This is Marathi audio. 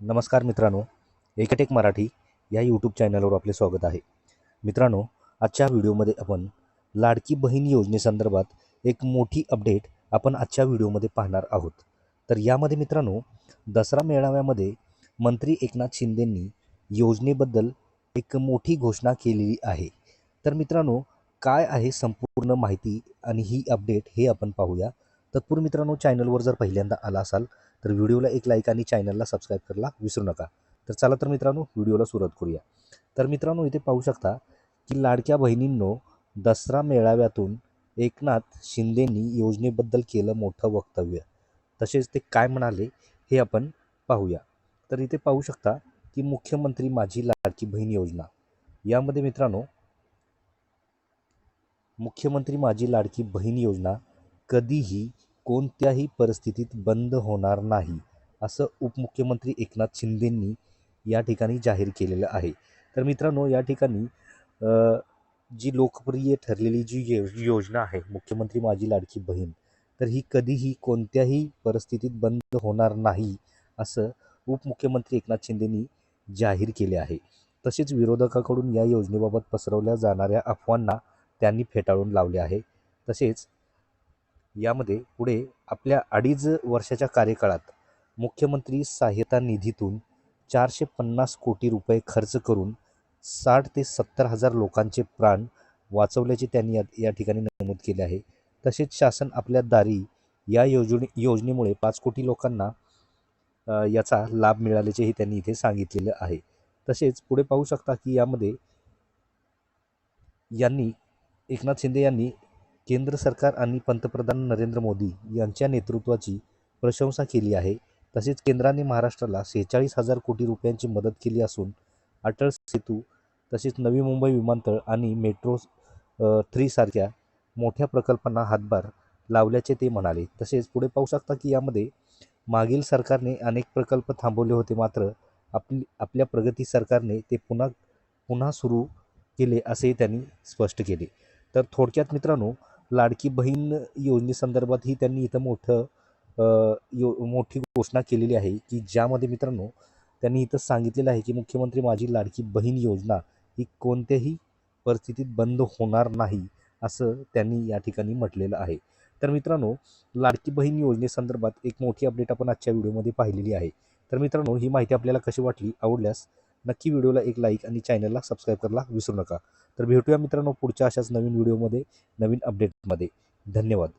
नमस्कार मित्रांनो एकटेक मराठी या यूट्यूब चॅनलवर आपले स्वागत आहे. मित्रांनो आजच्या व्हिडिओमध्ये आपण लाडकी बहीण योजनेसंदर्भात एक मोठी अपडेट आपण आजच्या व्हिडिओमध्ये पाहणार आहोत. तर यामध्ये मित्रांनो दसरा मेळाव्यामध्ये मंत्री एकनाथ शिंदेंनी योजनेबद्दल एक मोठी घोषणा केलेली आहे. तर मित्रांनो काय आहे संपूर्ण माहिती आणि ही अपडेट हे आपण पाहूया. तत्पूर्वी मित्रांनो चॅनलवर जर पहिल्यांदा आला असाल तर व्हिडिओला एक लाईक आणि चॅनलला सबस्क्राईब करायला विसरू नका. तर चला तर मित्रांनो व्हिडिओला सुरुवात करूया. तर मित्रांनो इथे पाहू शकता की लाडक्या बहिणींनो दसरा मेळाव्यातून एकनाथ शिंदेंनी योजनेबद्दल केलं मोठं वक्तव्य. तसेच ते काय म्हणाले हे आपण पाहूया. तर इथे पाहू शकता की मुख्यमंत्री माझी लाडकी बहीण योजना. यामध्ये मित्रांनो मुख्यमंत्री माझी लाडकी बहीण योजना कधीही कोणत्याही परिस्थितीत बंद होणार नाही असं उपमुख्यमंत्री एकनाथ शिंदेंनी या ठिकाणी जाहीर केलेलं आहे. तर मित्रांनो या ठिकाणी जी लोकप्रिय ठरलेली जी यो योजना आहे मुख्यमंत्री माझी लाडकी बहीण तर ही कधीही कोणत्याही परिस्थितीत बंद होणार नाही असं उपमुख्यमंत्री एकनाथ शिंदेंनी जाहीर केले आहे. तसेच विरोधकाकडून या योजनेबाबत पसरवल्या जाणाऱ्या अफवांना त्यांनी फेटाळून लावले आहे. तसेच यामध्ये पुढे आपल्या अडीच वर्षाच्या कार्यकाळात मुख्यमंत्री सहाय्यता निधीतून चारशे पन्नास कोटी रुपये खर्च करून साठ ते सत्तर हजार लोकांचे प्राण वाचवल्याचे त्यांनी या ठिकाणी नमूद केले आहे. तसेच शासन आपल्या दारी या योजने योजनेमुळे पाच कोटी लोकांना याचा लाभ मिळाल्याचेही त्यांनी इथे सांगितलेलं आहे. तसेच पुढे पाहू शकता की यामध्ये यांनी एकनाथ शिंदे यांनी केंद्र सरकार आणि पंतप्रधान नरेंद्र मोदी यांच्या नेतृत्वाची प्रशंसा केली आहे. तसेच केंद्राने महाराष्ट्राला सेहेचाळीस हजार कोटी रुपयांची मदत केली असून अटल सेतू तसेच नवी मुंबई विमानतळ आणि मेट्रो थ्रीसारख्या मोठ्या प्रकल्पांना हातभार लावल्याचे ते म्हणाले. तसेच पुढे पाहू शकता की यामध्ये मागील सरकारने अनेक प्रकल्प थांबवले होते. मात्र आपली आपल्या प्रगती सरकारने ते पुन्हा पुन्हा सुरू केले असेही त्यांनी स्पष्ट केले. तर थोडक्यात मित्रांनो लाडकी बहीण योजनेसंदर्भात ही त्यांनी इथं मोठं यो मोठी घोषणा केलेली आहे की ज्यामध्ये मित्रांनो त्यांनी इथं सांगितलेलं आहे की मुख्यमंत्री माझी लाडकी बहीण योजना ही कोणत्याही परिस्थितीत बंद होणार नाही असं त्यांनी या ठिकाणी म्हटलेलं आहे. तर मित्रांनो लाडकी बहीण योजनेसंदर्भात एक मोठी अपडेट आपण आजच्या व्हिडिओमध्ये पाहिलेली आहे. तर मित्रांनो ही माहिती आपल्याला कशी वाटली आवडल्यास नक्की व्हिडिओला एक लाईक आणि चॅनलला सबस्क्राईब करायला विसरू नका. तर भेटूया मित्रांनो पुढच्या अशाच नवीन व्हिडिओमध्ये नवीन अपडेटमध्ये धन्यवाद.